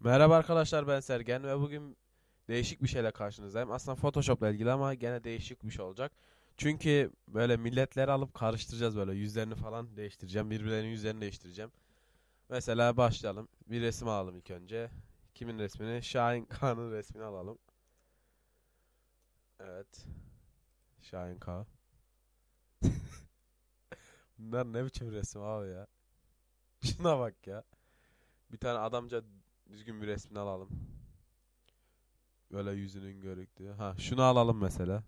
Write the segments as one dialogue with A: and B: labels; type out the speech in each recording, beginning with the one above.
A: Merhaba arkadaşlar ben Sergen ve bugün değişik bir şeyle karşınızdayım. Aslında Photoshop'la ilgili ama gene değişik bir şey olacak. Çünkü böyle milletleri alıp karıştıracağız böyle yüzlerini falan değiştireceğim. Birbirlerinin yüzlerini değiştireceğim. Mesela başlayalım. Bir resim alalım ilk önce. Kimin resmini? Şahin Kağan'ın resmini alalım. Evet. Şahin Kağan. Bunlar ne biçim resim abi ya. Şuna bak ya. Bir tane adamca düzgün bir resmini alalım. Böyle yüzünün görüktüğü. Ha şunu alalım mesela.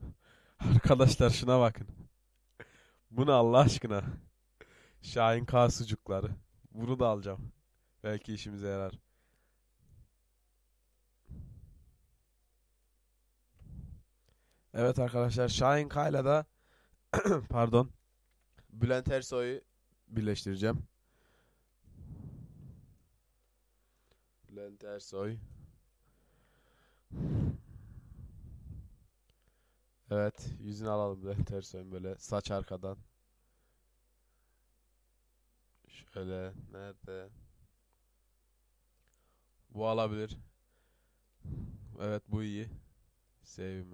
A: Arkadaşlar şuna bakın. Bunu Allah aşkına. Şahin K sucukları. Bunu da alacağım. Belki işimize yarar. Evet arkadaşlar Şahin K ile de pardon Bülent Ersoy'u birleştireceğim. Bülent Ersoy. Evet, yüzünü alalım Bülent Ersoy'un böyle saç arkadan. Şöyle nerede? Bu alabilir. Evet, bu iyi. Sevim.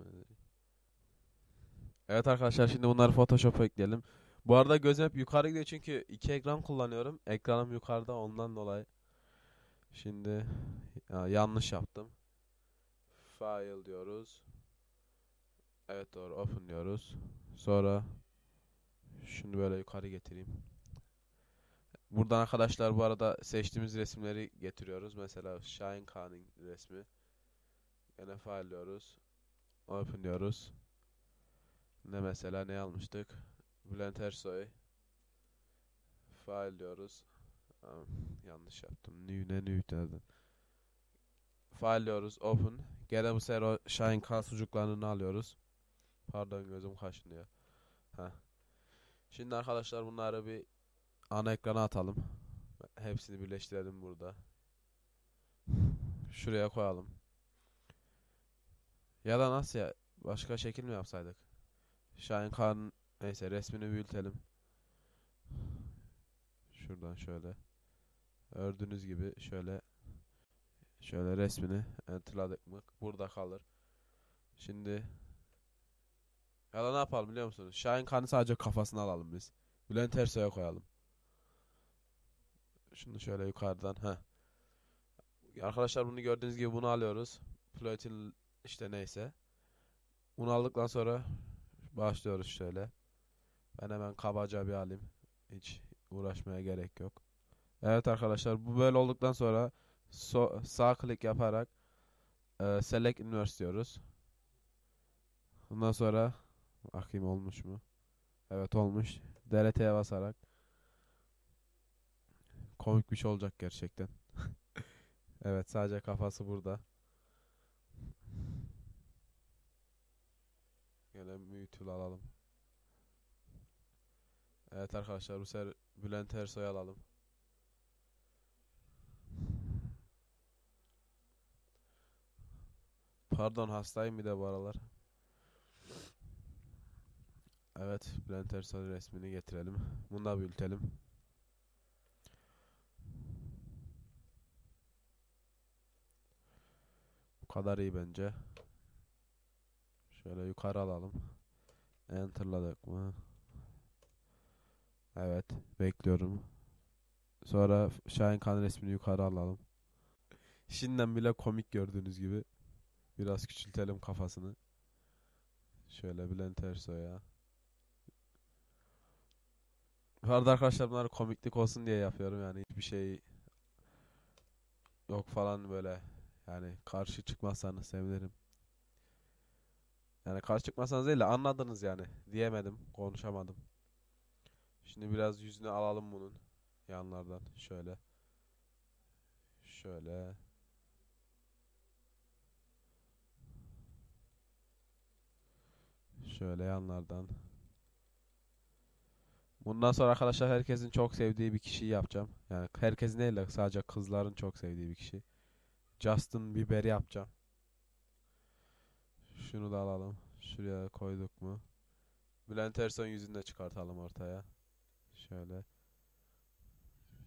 A: Evet arkadaşlar şimdi bunları Photoshop'a ekleyelim. Bu arada gözüm hep yukarı gidiyor çünkü iki ekran kullanıyorum. Ekranım yukarıda ondan dolayı. Şimdi ya, yanlış yaptım. File diyoruz. Evet doğru open diyoruz. Sonra şunu böyle yukarı getireyim. Buradan arkadaşlar bu arada seçtiğimiz resimleri getiriyoruz. Mesela Şahin Kağan'ın resmi. Yine file diyoruz. Open diyoruz. Ne mesela ne almıştık? Bülent Ersoy. File diyoruz. Yanlış yaptım. New ne new nereden? File diyoruz. Open. Gene bu sefer o Shine K sucuklarını alıyoruz. Pardon gözüm kaşınıyor. Heh. Şimdi arkadaşlar bunları bir ana ekrana atalım. Hepsini birleştirelim burada. Şuraya koyalım. Ya da nasıl ya? Başka şekil mi yapsaydık? Shine K'nın neyse resmini büyütelim. Şuradan şöyle. Gördüğünüz gibi şöyle şöyle resmini enterladık mı burada kalır. Şimdi ya da ne yapalım biliyor musunuz? Şahin Khan'ı sadece kafasını alalım biz. Bülent Ersoy'a koyalım. Şunu şöyle yukarıdan ha. Arkadaşlar bunu gördüğünüz gibi bunu alıyoruz. Platin işte neyse. Bunu aldıktan sonra başlıyoruz şöyle. Ben hemen kabaca bir alayım. Hiç uğraşmaya gerek yok. Evet arkadaşlar bu böyle olduktan sonra so sağ klik yaparak e, select inverse diyoruz. Ondan sonra bakayım olmuş mu? Evet olmuş. DLT'ye basarak komik bir şey olacak gerçekten. Evet sadece kafası burada. Gene mutual alalım. Evet arkadaşlar bu sefer Bülent Ersoy'u alalım. Pardon hastayım bir de bu aralar. Evet Bülent Ersoy resmini getirelim. Bunu da büyütelim. Bu kadar iyi bence. Şöyle yukarı alalım. Enter'ladık mı? Evet bekliyorum. Sonra Şahin Khan resmini yukarı alalım. Şimdiden bile komik gördüğünüz gibi. Biraz küçültelim kafasını. Şöyle Bülent Ersoy'a. Bu arada arkadaşlar bunları komiklik olsun diye yapıyorum yani hiçbir şey yok falan böyle yani karşı çıkmazsanız sevinirim. Yani karşı çıkmazsanız değil de anladınız yani diyemedim konuşamadım. Şimdi biraz yüzünü alalım bunun yanlardan şöyle şöyle şöyle yanlardan. Bundan sonra arkadaşlar herkesin çok sevdiği bir kişiyi yapacağım. Yani herkesin değil de sadece kızların çok sevdiği bir kişi. Justin Bieber'i yapacağım. Şunu da alalım. Şuraya koyduk mu? Bülent Ersoy'un yüzünü de çıkartalım ortaya. Şöyle.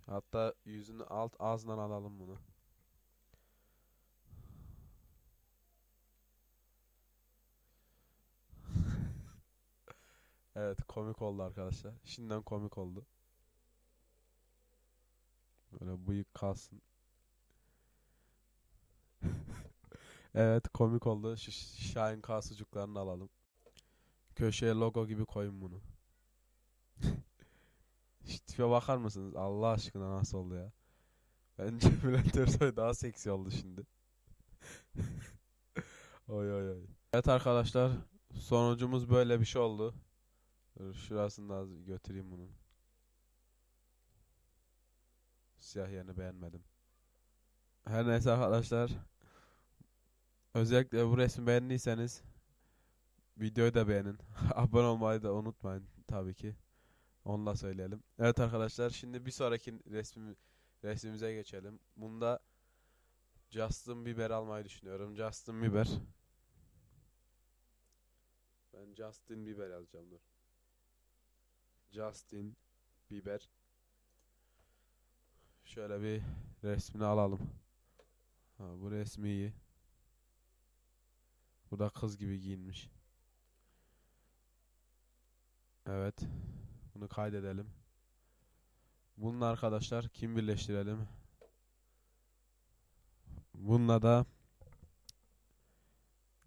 A: Hatta yüzünü alt ağzından alalım bunu. Evet komik oldu arkadaşlar. Şimdiden komik oldu. Böyle bıyık kalsın. Evet komik oldu. Şu Şahin K sucuklarını alalım. Köşeye logo gibi koyun bunu. Tipe bakar mısınız? Allah aşkına nasıl oldu ya? Bence Bülent Ersoy daha seksi oldu şimdi. Oy oy oy. Evet arkadaşlar sonucumuz böyle bir şey oldu. Dur, şurasını da götüreyim bunun. Siyah yerini beğenmedim. Her neyse arkadaşlar. Özellikle bu resmi beğendiyseniz videoyu da beğenin. Abone olmayı da unutmayın tabii ki. Onu da söyleyelim. Evet arkadaşlar şimdi bir sonraki resmi, resmimize geçelim. Bunda Justin Bieber almayı düşünüyorum. Justin Bieber. Ben Justin Bieber yazacağım dur. Justin Bieber. Şöyle bir resmini alalım. Ha, bu resmi iyi. Bu da kız gibi giyinmiş. Evet. Bunu kaydedelim. Bununla arkadaşlar kim birleştirelim? Bununla da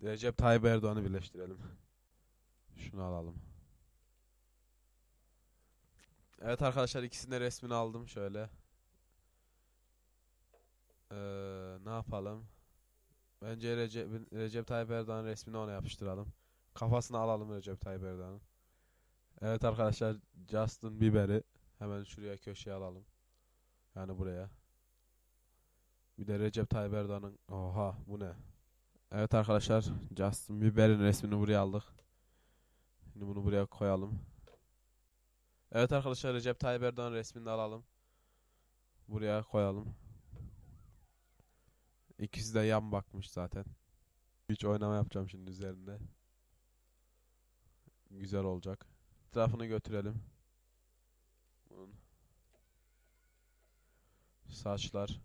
A: Recep Tayyip Erdoğan'ı birleştirelim. Şunu alalım. Evet arkadaşlar ikisinin de resmini aldım şöyle. Ee, ne yapalım? Bence Recep, Recep Tayyip Erdoğan resmini ona yapıştıralım. Kafasını alalım Recep Tayyip Erdoğan'ın. Evet arkadaşlar Justin Bieber'i hemen şuraya köşeye alalım. Yani buraya. Bir de Recep Tayyip Erdoğan'ın oha bu ne? Evet arkadaşlar Justin Bieber'in resmini buraya aldık. Şimdi bunu buraya koyalım. Evet arkadaşlar Recep Tayyip Erdoğan resmini alalım. Buraya koyalım. İkisi de yan bakmış zaten. Hiç oynama yapacağım şimdi üzerinde. Güzel olacak. Etrafını götürelim. Bunun saçlar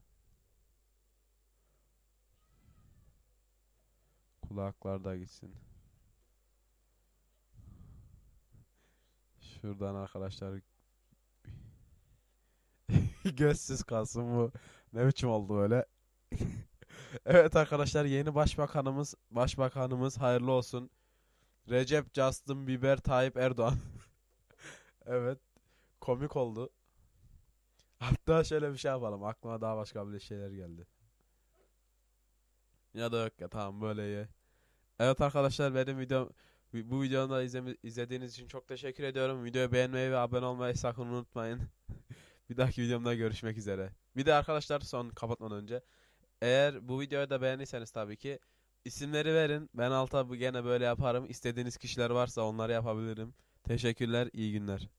A: kulaklar da gitsin. Şuradan arkadaşlar gözsüz kalsın bu. Ne biçim oldu böyle? Evet arkadaşlar yeni başbakanımız başbakanımız hayırlı olsun. Recep Justin Bieber Tayyip Erdoğan. Evet. Komik oldu. Hatta şöyle bir şey yapalım. Aklıma daha başka bir şeyler geldi. Ya da yok ya tamam böyle iyi. Evet arkadaşlar benim videom bu videomu da izlemi- izlediğiniz için çok teşekkür ediyorum. Videoyu beğenmeyi ve abone olmayı sakın unutmayın. Bir dahaki videomda görüşmek üzere. Bir de arkadaşlar son kapatmadan önce eğer bu videoyu da beğendiyseniz tabii ki isimleri verin. Ben alta bu gene böyle yaparım. İstediğiniz kişiler varsa onları yapabilirim. Teşekkürler, iyi günler.